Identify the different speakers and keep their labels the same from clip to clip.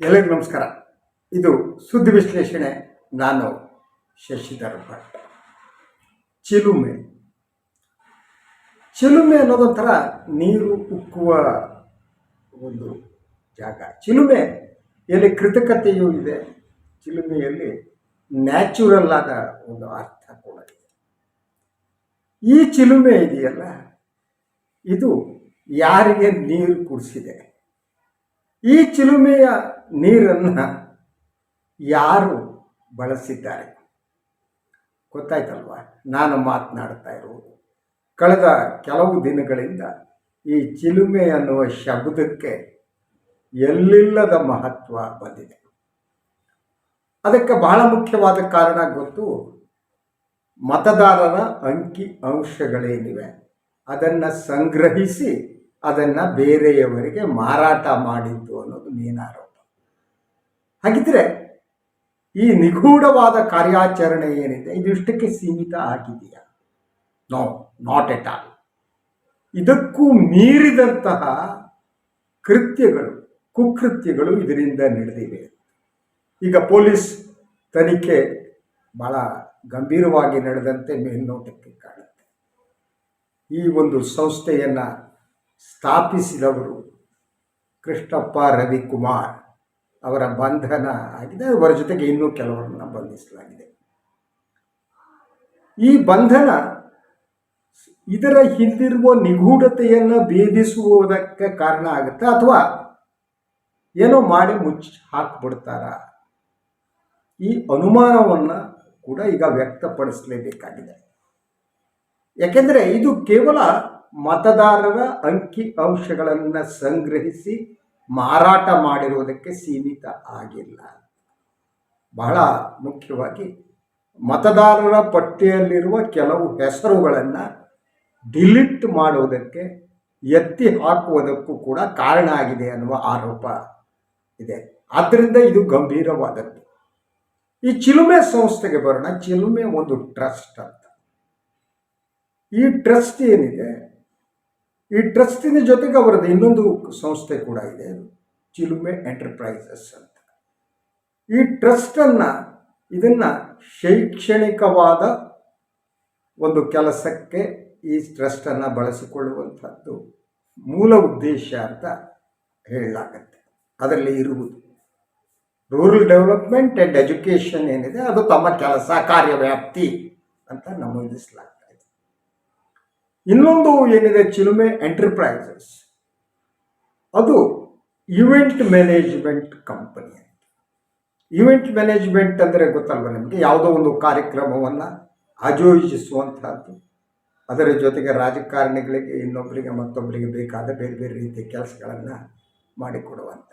Speaker 1: ಎಲ್ಲರಿಗೂ ನಮಸ್ಕಾರ. ಇದು ಸುದ್ದಿ ವಿಶ್ಲೇಷಣೆ. ನಾನು ಶಶಿಧರ್ ಭಟ್ ಚಿಲುಮೆ. ಚಿಲುಮೆ ಅನ್ನೋದೊಂಥರ ನೀರು ಉಕ್ಕುವ ಒಂದು ಜಾಗ. ಚಿಲುಮೆ ಎಲ್ಲಿ ಕೃತಕತೆಯೂ ಇದೆ. ಚಿಲುಮೆಯಲ್ಲಿ ನ್ಯಾಚುರಲ್ ಆದ ಒಂದು ಅರ್ಥ ಕೂಡ ಇದೆ. ಈ ಚಿಲುಮೆ ಇದೆಯಲ್ಲ, ಇದು ಯಾರಿಗೆ ನೀರು ಕುಡಿಸಿದೆ? ಈ ಚಿಲುಮೆಯ ನೀರನ್ನು ಯಾರು ಬಳಸಿದ್ದಾರೆ? ಗೊತ್ತಾಯ್ತಲ್ವಾ? ನಾನು ಮಾತನಾಡ್ತಾ ಇರುವುದು. ಕಳೆದ ಕೆಲವು ದಿನಗಳಿಂದ ಈ ಚಿಲುಮೆ ಅನ್ನುವ ಶಬ್ದಕ್ಕೆ ಎಲ್ಲಿಲ್ಲದ ಮಹತ್ವ ಬಂದಿದೆ. ಅದಕ್ಕೆ ಬಹಳ ಮುಖ್ಯವಾದ ಕಾರಣ ಗೊತ್ತು, ಮತದಾರರ ಅಂಕಿ ಅಂಶಗಳೇನಿವೆ. ಅದನ್ನು ಸಂಗ್ರಹಿಸಿ ಅದನ್ನು ಬೇರೆಯವರಿಗೆ ಮಾರಾಟ ಮಾಡಿದ್ದು ಅನ್ನೋದು ಮೇನ್ ಆರೋಪ. ಹಾಗಿದ್ರೆ ಈ ನಿಗೂಢವಾದ ಕಾರ್ಯಾಚರಣೆ ಏನಿದೆ? ಇದಿಷ್ಟಕ್ಕೆ ಸೀಮಿತ ಆಗಿದೆಯಾ? ನೋ ನಾಟ್ ಎಟ್ ಆಲ್ ಇದಕ್ಕೂ ಮೀರಿದಂತಹ ಕೃತ್ಯಗಳು, ಕುಕೃತ್ಯಗಳು ಇದರಿಂದ ನಡೆದಿವೆ. ಈಗ ಪೊಲೀಸ್ ತನಿಖೆ ಬಹಳ ಗಂಭೀರವಾಗಿ ನಡೆದಂತೆ ಮೇಲ್ನೋಟಕ್ಕೆ ಕಾಣುತ್ತೆ. ಈ ಒಂದು ಸಂಸ್ಥೆಯನ್ನು ಸ್ಥಾಪಿಸಿದವರು ಕೃಷ್ಣಪ್ಪ ರವಿಕುಮಾರ್ ಅವರ ಬಂಧನ ಆಗಿದೆ. ಅವರ ಜೊತೆಗೆ ಇನ್ನೂ ಕೆಲವರನ್ನು ಬಂಧಿಸಲಾಗಿದೆ. ಈ ಬಂಧನ ಇದರ ಹಿಂದಿರುವ ನಿಗೂಢತೆಯನ್ನು ಭೇದಿಸುವುದಕ್ಕೆ ಕಾರಣ ಆಗುತ್ತೆ. ಅಥವಾ ಏನೋ ಮಾಡಿ ಮುಚ್ಚಿ ಹಾಕ್ಬಿಡ್ತಾರ. ಈ ಅನುಮಾನವನ್ನು ಕೂಡ ಈಗ ವ್ಯಕ್ತಪಡಿಸಲೇಬೇಕಾಗಿದೆ. ಯಾಕೆಂದರೆ ಇದು ಕೇವಲ ಮತದಾರರ ಅಂಕಿ ಅಂಶಗಳನ್ನು ಸಂಗ್ರಹಿಸಿ ಮಾರಾಟ ಮಾಡಿರುವುದಕ್ಕೆ ಸೀಮಿತ ಆಗಿಲ್ಲ. ಬಹಳ ಮುಖ್ಯವಾಗಿ ಮತದಾರರ ಪಟ್ಟಿಯಲ್ಲಿರುವ ಕೆಲವು ಹೆಸರುಗಳನ್ನು ಡಿಲೀಟ್ ಮಾಡುವುದಕ್ಕೆ ಎತ್ತಿ ಹಾಕುವುದಕ್ಕೂ ಕೂಡ ಕಾರಣ ಆಗಿದೆ ಅನ್ನುವ ಆರೋಪ ಇದೆ. ಆದ್ದರಿಂದ ಇದು ಗಂಭೀರವಾದದ್ದು. ಈ ಚಿಲುಮೆ ಸಂಸ್ಥೆಗೆ ಬರೋಣ. ಚಿಲುಮೆ ಒಂದು ಟ್ರಸ್ಟ್ ಅಂತ. ಈ ಟ್ರಸ್ಟ್ ಏನಿದೆ? ಈ ಟ್ರಸ್ಟಿನ ಜೊತೆಗೆ ಅವರದ್ದು ಇನ್ನೊಂದು ಸಂಸ್ಥೆ ಕೂಡ ಇದೆ ಚಿಲುಮೆ ಎಂಟರ್ಪ್ರೈಸಸ್ ಅಂತ. ಈ ಟ್ರಸ್ಟನ್ನು, ಇದನ್ನು ಶೈಕ್ಷಣಿಕವಾದ ಒಂದು ಕೆಲಸಕ್ಕೆ ಈ ಟ್ರಸ್ಟನ್ನು ಬಳಸಿಕೊಳ್ಳುವಂಥದ್ದು ಮೂಲ ಉದ್ದೇಶ ಅಂತ ಹೇಳಲಾಗತ್ತೆ. ಅದರಲ್ಲಿ ಇರುವುದು ರೂರಲ್ ಡೆವಲಪ್ಮೆಂಟ್ ಆ್ಯಂಡ್ ಎಜುಕೇಷನ್ ಏನಿದೆ, ಅದು ತಮ್ಮ ಕೆಲಸ ಕಾರ್ಯವ್ಯಾಪ್ತಿ ಅಂತ ನಮೂದಿಸಲಾಗ್ತಾ ಇದೆ ಇನ್ನೊಂದು ಏನಿದೆ ಚಿಲುಮೆ ಎಂಟರ್ಪ್ರೈಸಸ್? ಅದು event management company event management ಅಂದರೆ ಗೊತ್ತಲ್ವ ನಿಮಗೆ? ಯಾವುದೋ ಒಂದು ಕಾರ್ಯಕ್ರಮವನ್ನು ಆಯೋಜಿಸುವಂತಹದ್ದು. ಅದರ ಜೊತೆಗೆ ರಾಜಕಾರಣಿಗಳಿಗೆ ಇನ್ನೊಬ್ಬರಿಗೆ ಮತ್ತೊಬ್ಬರಿಗೆ ಬೇಕಾದ ಬೇರೆ ಬೇರೆ ರೀತಿಯ ಕೆಲಸಗಳನ್ನು ಮಾಡಿಕೊಡುವಂಥ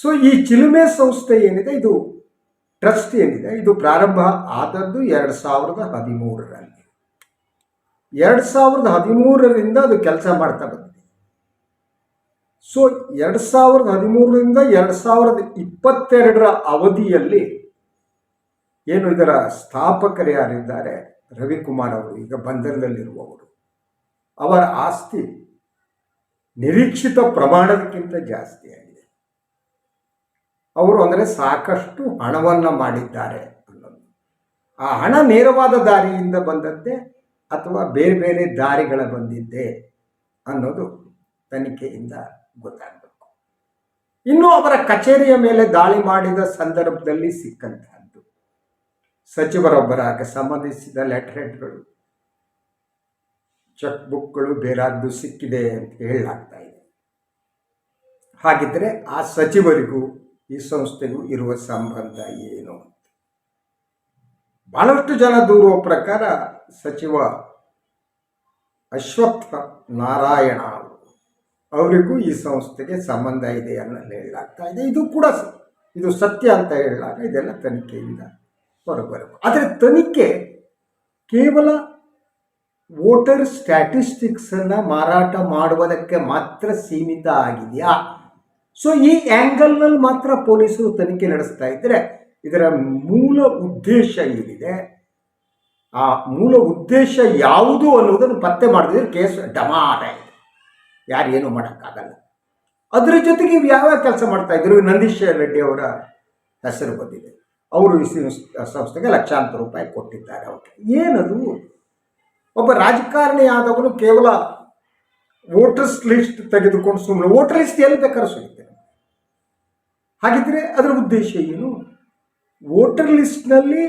Speaker 1: ಸೊ ಈ ಚಿಲುಮೆ ಸಂಸ್ಥೆ ಏನಿದೆ? ಇದು ಟ್ರಸ್ಟ್ ಏನಿದೆ? ಇದು ಪ್ರಾರಂಭ ಆದದ್ದು ಎರಡು ಸಾವಿರದ ಹದಿಮೂರರಲ್ಲಿ. ಎರಡು ಸಾವಿರದ ಹದಿಮೂರರಿಂದ ಅದು ಕೆಲಸ ಮಾಡ್ತಾ ಬಂದಿದೆ. ಸೊ ಎರಡು ಸಾವಿರದ ಹದಿಮೂರರಿಂದ ಎರಡು ಸಾವಿರದ ಇಪ್ಪತ್ತೆರಡರ ಅವಧಿಯಲ್ಲಿ ಏನು ಇದರ ಸ್ಥಾಪಕರು ಯಾರಿದ್ದಾರೆ? ರವಿಕುಮಾರ್ ಅವರು, ಈಗ ಬಂಧನದಲ್ಲಿರುವವರು ಅವರ ಆಸ್ತಿ ನಿರೀಕ್ಷಿತ ಪ್ರಮಾಣಕ್ಕಿಂತ ಜಾಸ್ತಿ ಆಗಿದೆ. ಅವರು ಅಂದರೆ ಸಾಕಷ್ಟು ಹಣವನ್ನು ಮಾಡಿದ್ದಾರೆ ಅನ್ನೋದು. ಆ ಹಣ ನೇರವಾದ ದಾರಿಯಿಂದ ಬಂದದ್ದೇ ಅಥವಾ ಬೇರೆ ಬೇರೆ ದಾರಿಗಳ ಬಂದಿದ್ದೆ ಅನ್ನೋದು ತನಿಖೆಯಿಂದ ಗೊತ್ತಾಗಬೇಕು. ಇನ್ನು ಅವರ ಕಚೇರಿಯ ಮೇಲೆ ದಾಳಿ ಮಾಡಿದ ಸಂದರ್ಭದಲ್ಲಿ ಸಿಕ್ಕಂತಹದ್ದು. ಸಚಿವರೊಬ್ಬರಾಗ ಸಂಬಂಧಿಸಿದ ಹೆಡ್ಗಳು ಚೆಕ್ ಬುಕ್ಗಳು ಬೇರಾದ್ದು ಸಿಕ್ಕಿದೆ ಅಂತ ಹೇಳಲಾಗ್ತಾ ಇದೆ. ಹಾಗಿದ್ದರೆ ಆ ಸಚಿವರಿಗೂ, ಈ ಸಂಸ್ಥೆಗೂ ಇರುವ ಸಂಬಂಧ ಏನು? ಬಹಳಷ್ಟು ಜನ ದೂರುವ ಪ್ರಕಾರ ಸಚಿವ ಅಶ್ವತ್ಥ ನಾರಾಯಣ ಅವರು ಅವರಿಗೂ ಈ ಸಂಸ್ಥೆಗೆ ಸಂಬಂಧ ಇದೆ ಅನ್ನೋದು ಹೇಳಲಾಗ್ತಾ ಇದೆ. ಇದು ಕೂಡ ಇದು ಸತ್ಯ ಅಂತ ಹೇಳಲಾಗ ಇದೆಲ್ಲ ತನಿಖೆಯಿಂದ ಹೊರಬರಬೇಕು. ಆದರೆ ತನಿಖೆ ಕೇವಲ ವೋಟರ್ ಸ್ಟ್ಯಾಟಿಸ್ಟಿಕ್ಸನ್ನು ಮಾರಾಟ ಮಾಡುವುದಕ್ಕೆ ಮಾತ್ರ ಸೀಮಿತ ಆಗಿದೆಯಾ? ಸೊ ಈ ಆ್ಯಂಗಲ್ನಲ್ಲಿ ಮಾತ್ರ ಪೊಲೀಸರು ತನಿಖೆ ನಡೆಸ್ತಾ ಇದ್ದರೆ ಇದರ ಮೂಲ ಉದ್ದೇಶ ಏನಿದೆ? ಆ ಮೂಲ ಉದ್ದೇಶ ಯಾವುದು ಅನ್ನೋದನ್ನು ಪತ್ತೆ ಮಾಡಿದ್ರೆ ಕೇಸ್ ಇದೆ. ಯಾರು ಏನು ಮಾಡೋಕ್ಕಾಗಲ್ಲ. ಅದರ ಜೊತೆಗೆ ಇವು ಯಾವ್ಯಾವ ಕೆಲಸ ಮಾಡ್ತಾ ಇದ್ರು? ನಂದೀಶ್ ರೆಡ್ಡಿ ಅವರ ಹೆಸರು ಬಂದಿದೆ. ಅವರು ಈ ಸಂಸ್ಥೆಗೆ ಲಕ್ಷಾಂತರ ರೂಪಾಯಿ ಕೊಟ್ಟಿದ್ದಾರೆ ಅವ್ರಿಗೆ. ಏನದು? ಒಬ್ಬ ರಾಜಕಾರಣಿ ಆದವನು ಕೇವಲ ವೋಟರ್ಸ್ ಲಿಸ್ಟ್ ತೆಗೆದುಕೊಂಡು ಸುಮ್ಮನೆ ವೋಟರ್ ಲಿಸ್ಟ್ ಎಲ್ಲಿ ಬೇಕಾದ್ರೂ ಸಿಗುತ್ತೆ ಹಾಗಿದ್ರೆ ಅದರ ಉದ್ದೇಶ ಏನು? ವೋಟರ್ ಲಿಸ್ಟ್ನಲ್ಲಿ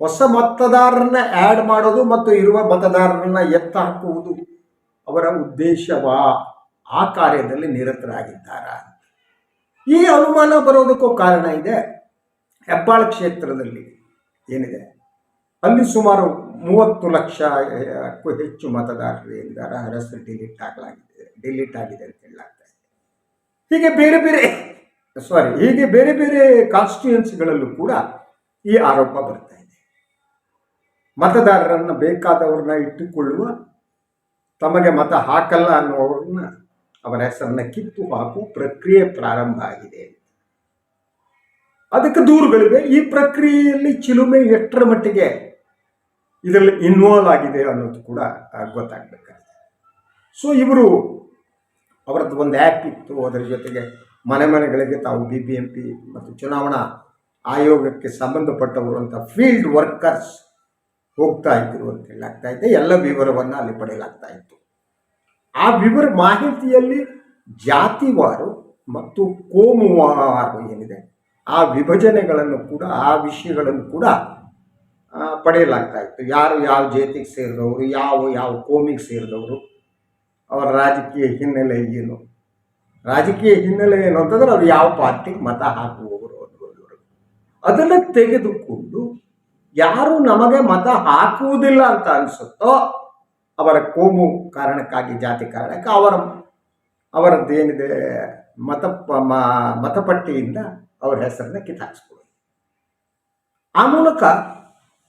Speaker 1: ಹೊಸ ಮತದಾರರನ್ನ ಆ್ಯಡ್ ಮಾಡೋದು ಮತ್ತು ಇರುವ ಮತದಾರರನ್ನ ಎತ್ತ ಹಾಕುವುದು ಅವರ ಉದ್ದೇಶವಾ? ಆ ಕಾರ್ಯದಲ್ಲಿ ನಿರತರಾಗಿದ್ದಾರ ಈ ಅನುಮಾನ ಬರೋದಕ್ಕೂ ಕಾರಣ ಇದೆ. ಹೆಬ್ಬಾಳ ಕ್ಷೇತ್ರದಲ್ಲಿ ಏನಿದೆ? ಅಲ್ಲಿ ಸುಮಾರು ಮೂವತ್ತು ಲಕ್ಷಕ್ಕೂ ಹೆಚ್ಚು ಮತದಾರರು ಇದ್ದಾರೆ ಅವರ ಹೆಸರು ಡಿಲೀಟ್ ಆಗಲಾಗಿದೆ, ಡಿಲೀಟ್ ಆಗಿದೆ ಅಂತ ಹೇಳಲಾಗ್ತಾ ಇದೆ. ಹೀಗೆ ಬೇರೆ ಬೇರೆ ಸಾರಿ ಹೀಗೆ ಬೇರೆ ಬೇರೆ ಕಾನ್ಸ್ಟಿಟ್ಯೂಯೆನ್ಸಿಗಳಲ್ಲೂ ಕೂಡ ಈ ಆರೋಪ ಬರ್ತಾ ಇದೆ. ಮತದಾರರನ್ನು ಬೇಕಾದವ್ರನ್ನ ಇಟ್ಟುಕೊಳ್ಳುವ, ತಮಗೆ ಮತ ಹಾಕಲ್ಲ ಅನ್ನೋವ್ರನ್ನ ಅವರ ಹೆಸರನ್ನ ಕಿತ್ತು ಹಾಕುವ ಪ್ರಕ್ರಿಯೆ ಪ್ರಾರಂಭ ಆಗಿದೆ. ಅದಕ್ಕೆ ದೂರುಗಳಿವೆ. ಈ ಪ್ರಕ್ರಿಯೆಯಲ್ಲಿ ಚಿಲುಮೆ ಎಷ್ಟರ ಮಟ್ಟಿಗೆ ಇದರಲ್ಲಿ ಇನ್ವಾಲ್ವ್ ಆಗಿದೆ ಅನ್ನೋದು ಕೂಡ ಗೊತ್ತಾಗಬೇಕಾಗಿದೆ. ಸೊ ಇವರು ಅವರದ್ದು ಒಂದು ಆ್ಯಪ್ ಇತ್ತು, ಅದರ ಜೊತೆಗೆ ಮನೆ ಮನೆಗಳಿಗೆ ತಾವು ಬಿ ಬಿ ಎಂ ಪಿ ಮತ್ತು ಚುನಾವಣಾ ಆಯೋಗಕ್ಕೆ ಸಂಬಂಧಪಟ್ಟವರು ಅಂತ ಫೀಲ್ಡ್ ವರ್ಕರ್ಸ್ ಹೋಗ್ತಾ ಇದ್ರು ಅಂತ ಹೇಳಲಾಗ್ತಾ ಇದೆ. ಎಲ್ಲ ವಿವರವನ್ನು ಅಲ್ಲಿ ಪಡೆಯಲಾಗ್ತಾ ಇತ್ತು. ಆ ವಿವರ ಮಾಹಿತಿಯಲ್ಲಿ ಜಾತಿವಾರು ಮತ್ತು ಕೋಮುವಾರು ಏನಿದೆ, ಆ ವಿಭಜನೆಗಳನ್ನು ಕೂಡ, ಆ ವಿಷಯಗಳನ್ನು ಕೂಡ ಪಡೆಯಲಾಗ್ತಾ ಇತ್ತು. ಯಾರು ಯಾವ ಜಾತಿಗೆ ಸೇರಿದವರು, ಯಾವ ಯಾವ ಕೋಮಿಗೆ ಸೇರಿದವರು, ಅವರ ರಾಜಕೀಯ ಹಿನ್ನೆಲೆ ಏನು ರಾಜಕೀಯ ಹಿನ್ನೆಲೆ ಏನು ಅಂತಂದ್ರೆ ಅವ್ರು ಯಾವ ಪಾರ್ಟಿಗೆ ಮತ ಹಾಕುವವರು ಅನ್ನೋದು ಅದನ್ನು ತೆಗೆದುಕೊಂಡು ಯಾರು ನಮಗೆ ಮತ ಹಾಕುವುದಿಲ್ಲ ಅಂತ ಅನಿಸುತ್ತೋ ಅವರ ಕೋಮು ಕಾರಣಕ್ಕಾಗಿ, ಜಾತಿ ಕಾರಣಕ್ಕೆ ಅವರ, ಅವರದ್ದೇನಿದೆ, ಮತ ಮತಪಟ್ಟಿಯಿಂದ ಅವರ ಹೆಸರನ್ನ ಕಿತ್ತಾಕ್ಸ್ಕೊಳ್ಳೋದು. ಆ ಮೂಲಕ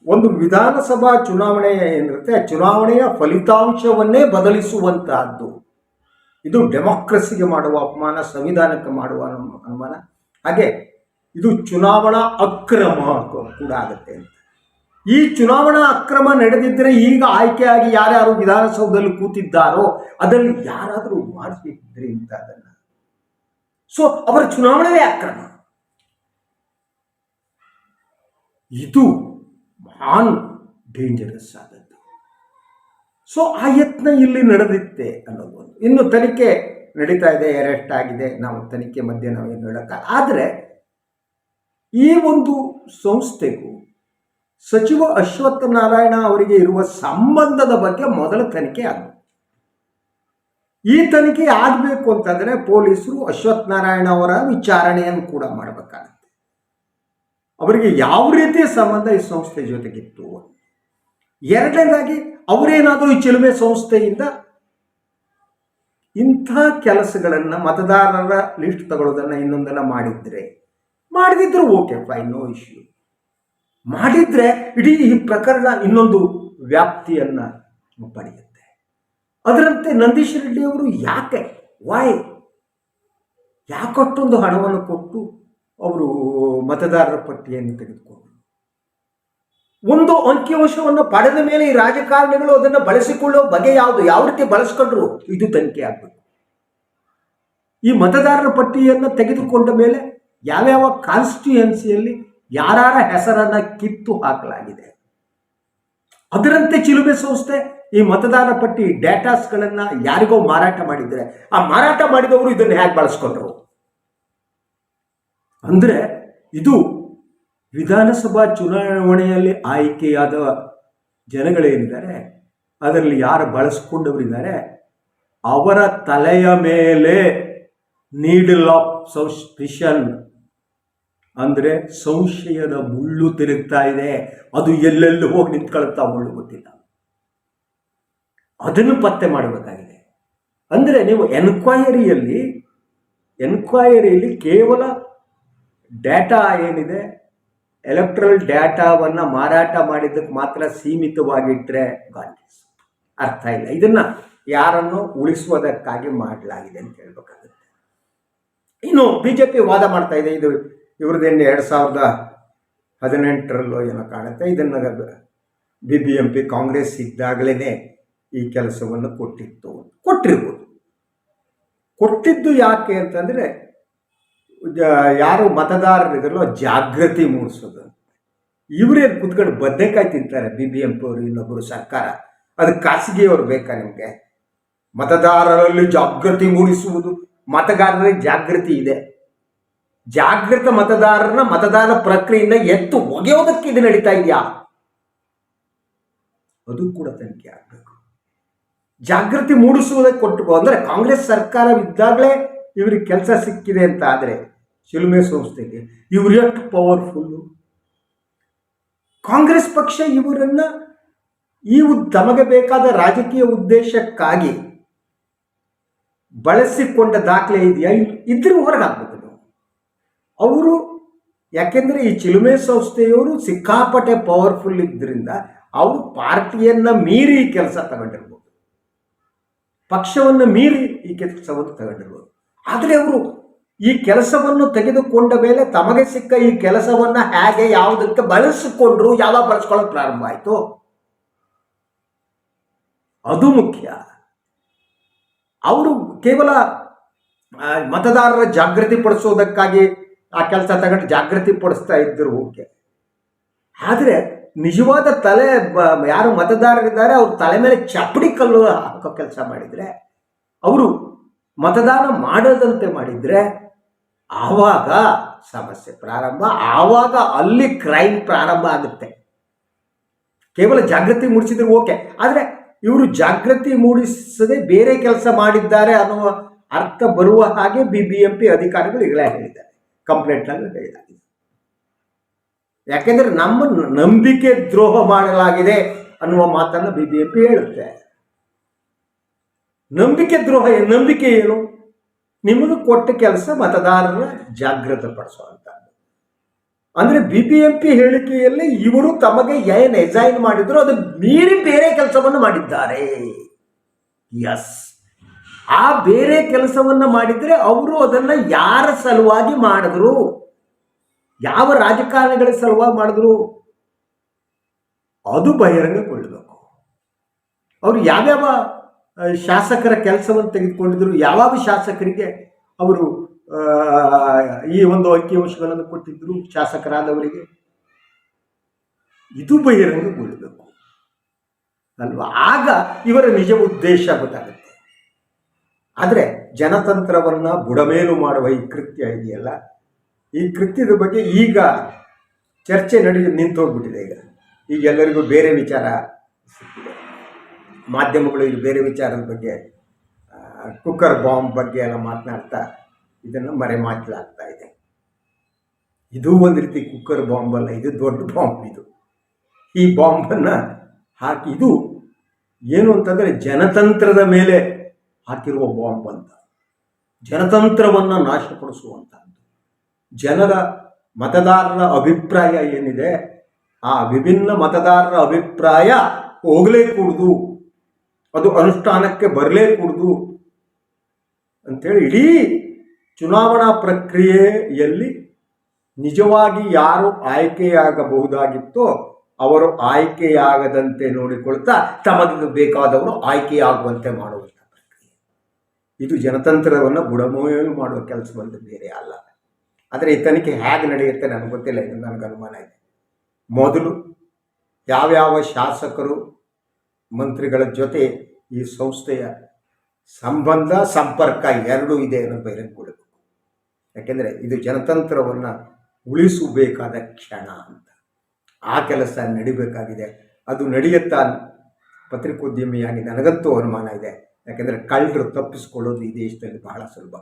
Speaker 1: ಒಂದು ವಿಧಾನಸಭಾ ಚುನಾವಣೆ ಏನಿರುತ್ತೆ ಚುನಾವಣೆಯ ಫಲಿತಾಂಶವನ್ನೇ ಬದಲಿಸುವಂತಹದ್ದು ಇದು ಡೆಮೋಕ್ರಸಿಗೆ ಮಾಡುವ ಅಪಮಾನ, ಸಂವಿಧಾನಕ್ಕೆ ಮಾಡುವ ಅನು- ಅನುಮಾನ. ಹಾಗೆ ಇದು ಚುನಾವಣಾ ಅಕ್ರಮ ಕೂಡ ಆಗುತ್ತೆ ಅಂತ. ಈ ಚುನಾವಣಾ ಅಕ್ರಮ ನಡೆದಿದ್ದರೆ ಈಗ ಆಯ್ಕೆಯಾಗಿ ಯಾರ್ಯಾರು ವಿಧಾನಸೌಧದಲ್ಲಿ ಕೂತಿದ್ದಾರೋ ಅದರಲ್ಲಿ ಯಾರಾದರೂ ಮಾಡಿಸಿದ್ರಿ ಅಂತ ಅದನ್ನ. ಸೊ ಅವರ ಚುನಾವಣೆಯೇ ಅಕ್ರಮ. ಇದು ಮಹಾನ್ ಡೇಂಜರಸ್ ಆದದ್ದು ಸೊ ಆ ಯತ್ನ ಇಲ್ಲಿ ನಡೆದಿತ್ತೆ ಅನ್ನೋದು ಇನ್ನು ತನಿಖೆ ನಡೀತಾ ಇದೆ ಅರೆಸ್ಟ್ ಆಗಿದೆ. ನಾವು ತನಿಖೆ ಮಧ್ಯೆ ನಾವೇನು ಹೇಳಕ್ಕ ಆದರೆ ಈ ಒಂದು ಸಂಸ್ಥೆಗೂ ಸಚಿವ ಅಶ್ವತ್ಥ ನಾರಾಯಣ ಅವರಿಗೆ ಇರುವ ಸಂಬಂಧದ ಬಗ್ಗೆ ಮೊದಲ ತನಿಖೆ ಆಗಬೇಕು. ಈ ತನಿಖೆ ಆಗಬೇಕು ಅಂತಂದರೆ ಪೊಲೀಸರು ಅಶ್ವತ್ಥ ನಾರಾಯಣ ಅವರ ವಿಚಾರಣೆಯನ್ನು ಕೂಡ ಮಾಡಬೇಕಾಗತ್ತೆ. ಅವರಿಗೆ ಯಾವ ರೀತಿಯ ಸಂಬಂಧ ಈ ಸಂಸ್ಥೆ ಜೊತೆಗಿತ್ತು? ಎರಡನೇದಾಗಿ ಅವರೇನಾದರೂ ಈ ಚಿಲುಮೆ ಸಂಸ್ಥೆಯಿಂದ ಇಂಥ ಕೆಲಸಗಳನ್ನು ಮತದಾರರ ಲಿಸ್ಟ್ ತಗೊಳ್ಳೋದನ್ನು ಇನ್ನೊಂದನ್ನು ಮಾಡಿದ್ರೆ, ಮಾಡಿದಿದ್ರು ಓಕೆ ಫೈನ್ ನೋ ಇಶ್ಯೂ ಮಾಡಿದ್ರೆ ಇಡೀ ಈ ಪ್ರಕರಣ ಇನ್ನೊಂದು ವ್ಯಾಪ್ತಿಯನ್ನು ಪಡೆಯುತ್ತೆ. ಅದರಂತೆ ನಂದೀಶ್ ರೆಡ್ಡಿ ಅವರು ಯಾಕೆ ವಾಯ್ ಯಾಕೊಟ್ಟೊಂದು ಹಣವನ್ನು ಕೊಟ್ಟು ಅವರು ಮತದಾರರ ಪಟ್ಟಿಯನ್ನು ತೆಗೆದುಕೊಂಡರು? ಒಂದು ಅಂಕಿಅಂಶವನ್ನು ಪಡೆದ ಮೇಲೆ ಈ ರಾಜಕಾರಣಿಗಳು ಅದನ್ನು ಬಳಸಿಕೊಳ್ಳುವ ಬಗೆ ಯಾವುದು? ಯಾವ ರೀತಿ ಬಳಸ್ಕೊಂಡ್ರು? ಇದು ತನಿಖೆ ಆಗಬೇಕು. ಈ ಮತದಾರರ ಪಟ್ಟಿಯನ್ನು ತೆಗೆದುಕೊಂಡ ಮೇಲೆ ಯಾವ್ಯಾವ ಕಾನ್ಸ್ಟಿಟ್ಯೂಯನ್ಸಿಯಲ್ಲಿ ಯಾರ್ಯಾರ ಹೆಸರನ್ನ ಕಿತ್ತು ಹಾಕಲಾಗಿದೆ? ಅದರಂತೆ ಚಿಲುಮೆ ಸಂಸ್ಥೆ ಈ ಮತದಾರ ಪಟ್ಟಿ ಡೇಟಾಸ್ಗಳನ್ನು ಯಾರಿಗೋ ಮಾರಾಟ ಮಾಡಿದ್ರೆ, ಆ ಮಾರಾಟ ಮಾಡಿದವರು ಇದನ್ನು ಹೇಗೆ ಬಳಸ್ಕೊಂಡ್ರು? ಅಂದ್ರೆ ಇದು ವಿಧಾನಸಭಾ ಚುನಾವಣೆಯಲ್ಲಿ ಆಯ್ಕೆಯಾದ ಜನಗಳೇನಿದ್ದಾರೆ, ಅದರಲ್ಲಿ ಯಾರು ಬಳಸ್ಕೊಂಡವರಿದ್ದಾರೆ, ಅವರ ತಲೆಯ ಮೇಲೆ ನೀಡಲ್ ಆಫ್ ಸೌಸ್ಪಿಷನ್ ಅಂದರೆ ಸಂಶಯದ ಮುಳ್ಳು ತಿರುಗ್ತಾ ಇದೆ. ಅದು ಎಲ್ಲೆಲ್ಲಿ ಹೋಗಿ ನಿಂತ್ಕೊಳ್ತಾ ಮುಳ್ಳು ಗೊತ್ತಿಲ್ಲ. ಅದನ್ನು ಪತ್ತೆ ಮಾಡಬೇಕಾಗಿದೆ. ಅಂದರೆ ನೀವು ಎನ್ಕ್ವೈರಿಯಲ್ಲಿ ಎನ್ಕ್ವೈರಿಯಲ್ಲಿ ಕೇವಲ ಡೇಟಾ ಏನಿದೆ ಎಲೆಕ್ಟ್ರಲ್ ಡೇಟಾವನ್ನು ಮಾರಾಟ ಮಾಡಿದ್ದಕ್ಕೆ ಮಾತ್ರ ಸೀಮಿತವಾಗಿಟ್ಟರೆ ಗಾಂಧೀಸ್ ಅರ್ಥ ಇಲ್ಲ. ಇದನ್ನು ಯಾರನ್ನು ಉಳಿಸುವುದಕ್ಕಾಗಿ ಮಾಡಲಾಗಿದೆ ಅಂತ ಹೇಳ್ಬೇಕಾಗುತ್ತೆ. ಇನ್ನು ಬಿ ಜೆ ಪಿ ವಾದ ಮಾಡ್ತಾ ಇದೆ. ಇದು ಇವ್ರದ್ದೇನು ಎರಡು ಸಾವಿರದ ಹದಿನೆಂಟರಲ್ಲೋ ಏನೋ ಕಾಣುತ್ತೆ. ಇದನ್ನು B B M P Congress ಇದ್ದಾಗಲೇ ಈ ಕೆಲಸವನ್ನು ಕೊಟ್ಟಿತ್ತು ಕೊಟ್ಟಿರ್ಬೋದು. ಕೊಟ್ಟಿದ್ದು ಯಾಕೆ ಅಂತಂದರೆ ಯಾರು ಮತದಾರರಿದ್ರಲ್ಲೋ ಜಾಗೃತಿ ಮೂಡಿಸೋದು. ಇವರೇನು ಕುತ್ಕೊಂಡು ಬದನೆಕಾಯಿ ತಿಂತಾರೆ, ಬಿ ಬಿ ಎಂ ಪಿ ಅವರು ಇನ್ನೊಬ್ಬರು ಸರ್ಕಾರ. ಅದು ಖಾಸಗಿಯವರು ಬೇಕಾ ನಿಮಗೆ? ಮತದಾರರಲ್ಲಿ ಜಾಗೃತಿ ಮೂಡಿಸುವುದು ಮತದಾರರಿಗೆ ಜಾಗೃತಿ ಇದೆ. ಜಾಗೃತ ಮತದಾರರನ್ನ ಮತದಾನ ಪ್ರಕ್ರಿಯೆಯಿಂದ ಎತ್ತು ಒಗೆಯೋದಕ್ಕೆ ಇದು ನಡೀತಾ ಇದೆಯಾ? ಅದು ಕೂಡ ತನಿಖೆ ಆಗಬೇಕು. ಜಾಗೃತಿ ಮೂಡಿಸುವುದಕ್ಕೆ ಕೊಟ್ಟು ಅಂದರೆ ಕಾಂಗ್ರೆಸ್ ಸರ್ಕಾರವಿದ್ದಾಗಲೇ ಇವರಿಗೆ ಕೆಲಸ ಸಿಕ್ಕಿದೆ ಅಂತ ಆದರೆ ಶಿಲ್ಮೆ ಸಂಸ್ಥೆಗೆ. ಇವರು ಎಷ್ಟು ಪವರ್ಫುಲ್ಲು ಕಾಂಗ್ರೆಸ್ ಪಕ್ಷ ಇವರನ್ನು ಈ ತಮಗೆ ಬೇಕಾದ ರಾಜಕೀಯ ಉದ್ದೇಶಕ್ಕಾಗಿ ಬಳಸಿಕೊಂಡ ದಾಖಲೆ ಇದೆಯಾ? ಇದ್ರೆ ಹೊರಗೆ ನೀವು ಅವರು ಯಾಕೆಂದರೆ ಈ ಚಿಲುಮೆ ಸಂಸ್ಥೆಯವರು ಸಿಕ್ಕಾಪಟ್ಟೆ ಪವರ್ಫುಲ್ ಇದ್ದರಿಂದ ಅವರು ಪಾರ್ಟಿಯನ್ನ ಮೀರಿ ಕೆಲಸ ತಗೊಂಡಿರ್ಬೋದು. ಪಕ್ಷವನ್ನು ಮೀರಿ ಈ ಕೆಲಸವನ್ನು ತಗೊಂಡಿರ್ಬೋದು. ಆದರೆ ಅವರು ಈ ಕೆಲಸವನ್ನು ತೆಗೆದುಕೊಂಡ ಮೇಲೆ ತಮಗೆ ಸಿಕ್ಕ ಈ ಕೆಲಸವನ್ನ ಹೇಗೆ ಯಾವುದಕ್ಕೆ ಬಳಸಿಕೊಂಡ್ರು, ಯಾವಾಗ ಬಳಸ್ಕೊಳ್ಳೋಕೆ ಪ್ರಾರಂಭ ಆಯಿತು? ಅದು ಮುಖ್ಯ. ಅವರು ಕೇವಲ ಮತದಾರರ ಜಾಗೃತಿ ಪಡಿಸೋದಕ್ಕಾಗಿ ಆ ಕೆಲಸ ತಗೊಂಡು ಜಾಗೃತಿ ಪಡಿಸ್ತಾ ಇದ್ದರು ಓಕೆ. ಆದರೆ ನಿಜವಾದ ತಲೆ ಯಾರು ಮತದಾರರಿದ್ದಾರೆ, ಅವ್ರ ತಲೆ ಮೇಲೆ ಚಪ್ಪಡಿ ಕಲ್ಲು ಹಾಕೋ ಕೆಲಸ ಮಾಡಿದರೆ, ಅವರು ಮತದಾನ ಮಾಡದಂತೆ ಮಾಡಿದರೆ ಆವಾಗ ಸಮಸ್ಯೆ ಪ್ರಾರಂಭ, ಆವಾಗ ಅಲ್ಲಿ ಕ್ರೈಮ್ ಪ್ರಾರಂಭ ಆಗುತ್ತೆ. ಕೇವಲ ಜಾಗೃತಿ ಮೂಡಿಸಿದ್ರೆ ಓಕೆ ಆದರೆ ಇವರು ಜಾಗೃತಿ ಮೂಡಿಸದೆ ಬೇರೆ ಕೆಲಸ ಮಾಡಿದ್ದಾರೆ ಅನ್ನುವ ಅರ್ಥ ಬರುವ ಹಾಗೆ ಬಿ ಬಿ ಎಂ ಪಿ ಅಧಿಕಾರಿಗಳು ಈಗಲೇ ಹೇಳಿದ್ದಾರೆ. ಕಂಪ್ಲೇಂಟ್ನಲ್ಲಿ ಹೇಳಿದ್ದಾರೆ. ಯಾಕೆಂದ್ರೆ ನಮ್ಮನ್ನು ನಂಬಿಕೆ ದ್ರೋಹ ಮಾಡಲಾಗಿದೆ ಅನ್ನುವ ಮಾತನ್ನು ಬಿ ಬಿ ಎಂ ಪಿ ಹೇಳುತ್ತೆ. ನಂಬಿಕೆ ದ್ರೋಹ ನಂಬಿಕೆ ಏನು? ನಿಮಗೆ ಕೊಟ್ಟ ಕೆಲಸ ಮತದಾರರ ಜಾಗೃತಪಡಿಸುವಂಥದ್ದು ಅಂದ್ರೆ ಬಿ ಬಿ ಎಂ ಪಿ ಹೇಳಿಕೆಯಲ್ಲಿ ಇವರು ತಮಗೆ ಏನು ಎಸೈನ್ ಮಾಡಿದ್ರು ಅದು ಮೀರಿ ಬೇರೆ ಕೆಲಸವನ್ನು ಮಾಡಿದ್ದಾರೆ. ಎಸ್ ಆ ಬೇರೆ ಕೆಲಸವನ್ನು ಮಾಡಿದ್ರೆ ಅವರು ಅದನ್ನ ಯಾರ ಸಲುವಾಗಿ ಮಾಡಿದ್ರು? ಯಾವ ರಾಜಕಾರಣಿಗಳ ಸಲುವಾಗಿ ಮಾಡಿದ್ರು? ಅದು ಬಹಿರಂಗಗೊಳ್ಳಬೇಕು. ಅವರು ಯಾವ್ಯಾವ ಶಾಸಕರ ಕೆಲಸವನ್ನು ತೆಗೆದುಕೊಂಡಿದ್ದರು. ಯಾವಾಗ ಶಾಸಕರಿಗೆ ಅವರು ಈ ಒಂದು ಅಂಕಿಅಂಶಗಳನ್ನು ಕೊಟ್ಟಿದ್ರು ಶಾಸಕರಾದವರಿಗೆ? ಇದು ಬಹಿರಂಗಗೊಳ್ಳಬೇಕು ಅಲ್ವಾ? ಆಗ ಇವರ ನಿಜ ಉದ್ದೇಶ ಗೊತ್ತಾಗುತ್ತೆ. ಆದರೆ ಜನತಂತ್ರವನ್ನ ಬುಡಮೇಲು ಮಾಡುವ ಈ ಕೃತ್ಯ ಇದೆಯಲ್ಲ? ಈ ಕೃತ್ಯದ ಬಗ್ಗೆ ಈಗ ಚರ್ಚೆ ನಡೆದು ನಿಂತು ಹೋಗ್ಬಿಟ್ಟಿದೆ ಈಗ. ಈಗ ಎಲ್ಲರಿಗೂ ಬೇರೆ ವಿಚಾರ. ಸಿಕ್ಕಿದೆ ಮಾಧ್ಯಮಗಳು ಇಲ್ಲಿ ಬೇರೆ ವಿಚಾರದ ಬಗ್ಗೆ ಕುಕ್ಕರ್ ಬಾಂಬ್ ಬಗ್ಗೆ ಎಲ್ಲ ಮಾತನಾಡ್ತಾ ಇದನ್ನು ಮರೆಮಾಚಲಾಗ್ತಾ ಇದೆ. ಇದು ಒಂದು ರೀತಿ ಕುಕ್ಕರ್ ಬಾಂಬ್ ಅಲ್ಲ, ಇದು ದೊಡ್ಡ ಬಾಂಬ್ ಇದು. ಈ ಬಾಂಬನ್ನು ಹಾಕಿ, ಇದು ಏನು ಅಂತಂದರೆ ಜನತಂತ್ರದ ಮೇಲೆ ಹಾಕಿರುವ ಬಾಂಬ್ ಅಂತ. ಜನತಂತ್ರವನ್ನು ನಾಶಪಡಿಸುವಂಥದ್ದು ಜನರ ಮತದಾರರ ಅಭಿಪ್ರಾಯ ಏನಿದೆ, ಆ ವಿಭಿನ್ನ ಮತದಾರರ ಅಭಿಪ್ರಾಯ ಹೋಗಲೇ ಕೂಡುದು ಅದು ಅನುಷ್ಠಾನಕ್ಕೆ ಬರಲೇ ಕೂಡುದು ಅಂಥೇಳಿ ಇಡೀ ಚುನಾವಣಾ ಪ್ರಕ್ರಿಯೆಯಲ್ಲಿ ನಿಜವಾಗಿ ಯಾರು ಆಯ್ಕೆಯಾಗಬಹುದಾಗಿತ್ತೋ ಅವರು ಆಯ್ಕೆಯಾಗದಂತೆ ನೋಡಿಕೊಳ್ತಾ ತಮಗೆ ಬೇಕಾದವರು ಆಯ್ಕೆಯಾಗುವಂತೆ ಮಾಡುವಂಥ ಪ್ರಕ್ರಿಯೆ. ಇದು ಜನತಂತ್ರವನ್ನು ಬುಡಮೋಯಲು ಮಾಡುವ ಕೆಲಸ ಬಂದು ಬೇರೆ ಅಲ್ಲ. ಆದರೆ ಈ ತನಿಖೆ ಹೇಗೆ ನಡೆಯುತ್ತೆ ನನಗೆ ಗೊತ್ತಿಲ್ಲ, ಇದು ನನಗೆ ಅನುಮಾನ ಇದೆ. ಮೊದಲು ಯಾವ್ಯಾವ ಶಾಸಕರು ಮಂತ್ರಿಗಳ ಜೊತೆ ಈ ಸಂಸ್ಥೆಯ ಸಂಬಂಧ, ಸಂಪರ್ಕ ಎರಡೂ ಇದೆ ಅನ್ನೋದು ಬಹಿರಂಗಗೊಳ್ಳಬೇಕು ಯಾಕೆಂದರೆ ಇದು ಜನತಂತ್ರವನ್ನು ಉಳಿಸಬೇಕಾದ ಕ್ಷಣ ಅಂತ. ಆ ಕೆಲಸ ನಡಿಬೇಕಾಗಿದೆ. ಅದು ನಡೆಯುತ್ತಾ ಪತ್ರಿಕೋದ್ಯಮಿಯಾಗಿ ನನಗಂತೂ ಅನುಮಾನ ಇದೆ. ಯಾಕೆಂದರೆ ಕಳ್ಳರು ತಪ್ಪಿಸ್ಕೊಳ್ಳೋದು ಈ ದೇಶದಲ್ಲಿ ಬಹಳ ಸುಲಭ.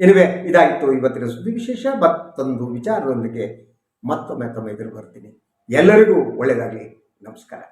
Speaker 1: ಎನಿವೆ ಇದಾಯಿತು ಇವತ್ತಿನ ಸುದ್ದಿ ವಿಶೇಷ. ಮತ್ತೊಂದು ವಿಚಾರದೊಂದಿಗೆ ಮತ್ತೊಮ್ಮೆ ತಮ್ಮ ಎದುರು ಬರ್ತೀನಿ. ಎಲ್ಲರಿಗೂ ಒಳ್ಳೆಯದಾಗಲಿ ನಮಸ್ಕಾರ.